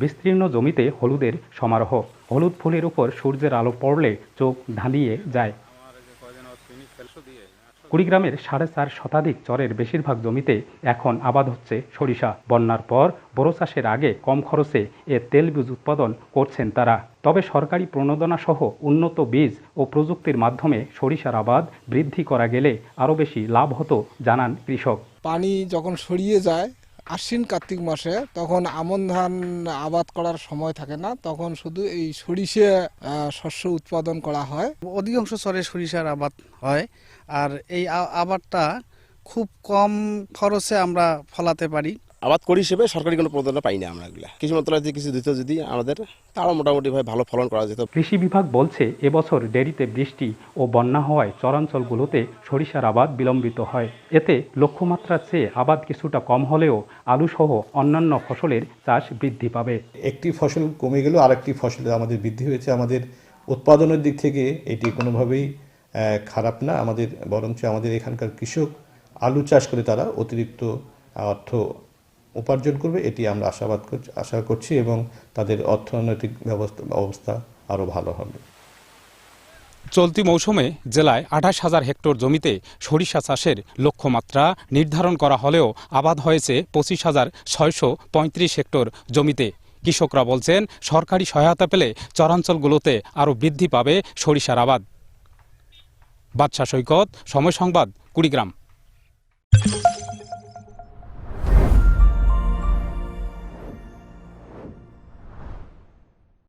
বিস্তীর্ণ জমিতে হলুদের সমারোহ। হলুদ ফুলের উপর সূর্যের আলো পড়লে চোখ ধাঁধিয়ে যায়। কুড়িগ্রামের সাড়ে চার শতাধিক চরের বেশিরভাগ জমিতে এখন আবাদ হচ্ছে সরিষা। বন্যার পর বোরো চাষের আগে কম খরচে এ তেল বীজ উৎপাদন করছেন তারা। তবে সরকারি প্রণোদনা সহ উন্নত বীজ ও প্রযুক্তির মাধ্যমে সরিষার আবাদ বৃদ্ধি করা গেলে আরও বেশি লাভ হতো, জানান কৃষক। পানি যখন সরিয়ে যায় আশ্বিন কার্তিক মাসে তখন আমন ধান আবাদ করার সময় থাকে না, তখন শুধু এই সরিষে শস্য উৎপাদন করা হয়। অধিকাংশ স্তরে সরিষার আবাদ হয় আর এই আবাদটা খুব কম খরচে আমরা ফলাতে পারি। আবাদ করি হিসেবে সরকারি কোনো প্রদান পাই না আমরা এগুলা। কৃষি মন্ত্রণালয় থেকে কিছু দিত যদি আমাদের তাও মোটামুটি ভাবে ভালো ফলন করা যেত। কৃষি বিভাগ বলছে এবছর দেরিতে বৃষ্টি ও বন্যা হওয়ায় চরাঞ্চলগুলোতে সরিষার আবাদ বিলম্বিত হয়। এতে লক্ষ্যমাত্রার চেয়ে আবাদ কিছুটা কম হলেও আলুসহ অন্যান্য ফসলের চাষ বৃদ্ধি পাবে। একটি ফসল কমে গেলেও আরেকটি ফসলের আমাদের বৃদ্ধি হয়েছে। আমাদের উৎপাদনের দিক থেকে এটি কোনোভাবেই খারাপ না। আমাদের বরঞ্চ আমাদের এখানকার কৃষক আলু চাষ করে তারা অতিরিক্ত অর্থ উপার্জন করবে, এটি আমরা আশাবাদ আশা করছি এবং তাদের অর্থনৈতিক ব্যবস্থা, অবস্থা আরও ভালো হবে। চলতি মৌসুমে জেলায় আঠাশ হাজার হেক্টর জমিতে সরিষা চাষের লক্ষ্যমাত্রা নির্ধারণ করা হলেও আবাদ হয়েছে পঁচিশ হাজার ছয়শো পঁয়ত্রিশ হেক্টর জমিতে। কৃষকরা বলছেন, সরকারি সহায়তা পেলে চরাঞ্চলগুলোতে আরও বৃদ্ধি পাবে সরিষার আবাদ। বাদশা সৈকত, সময় সংবাদ, কুড়িগ্রাম।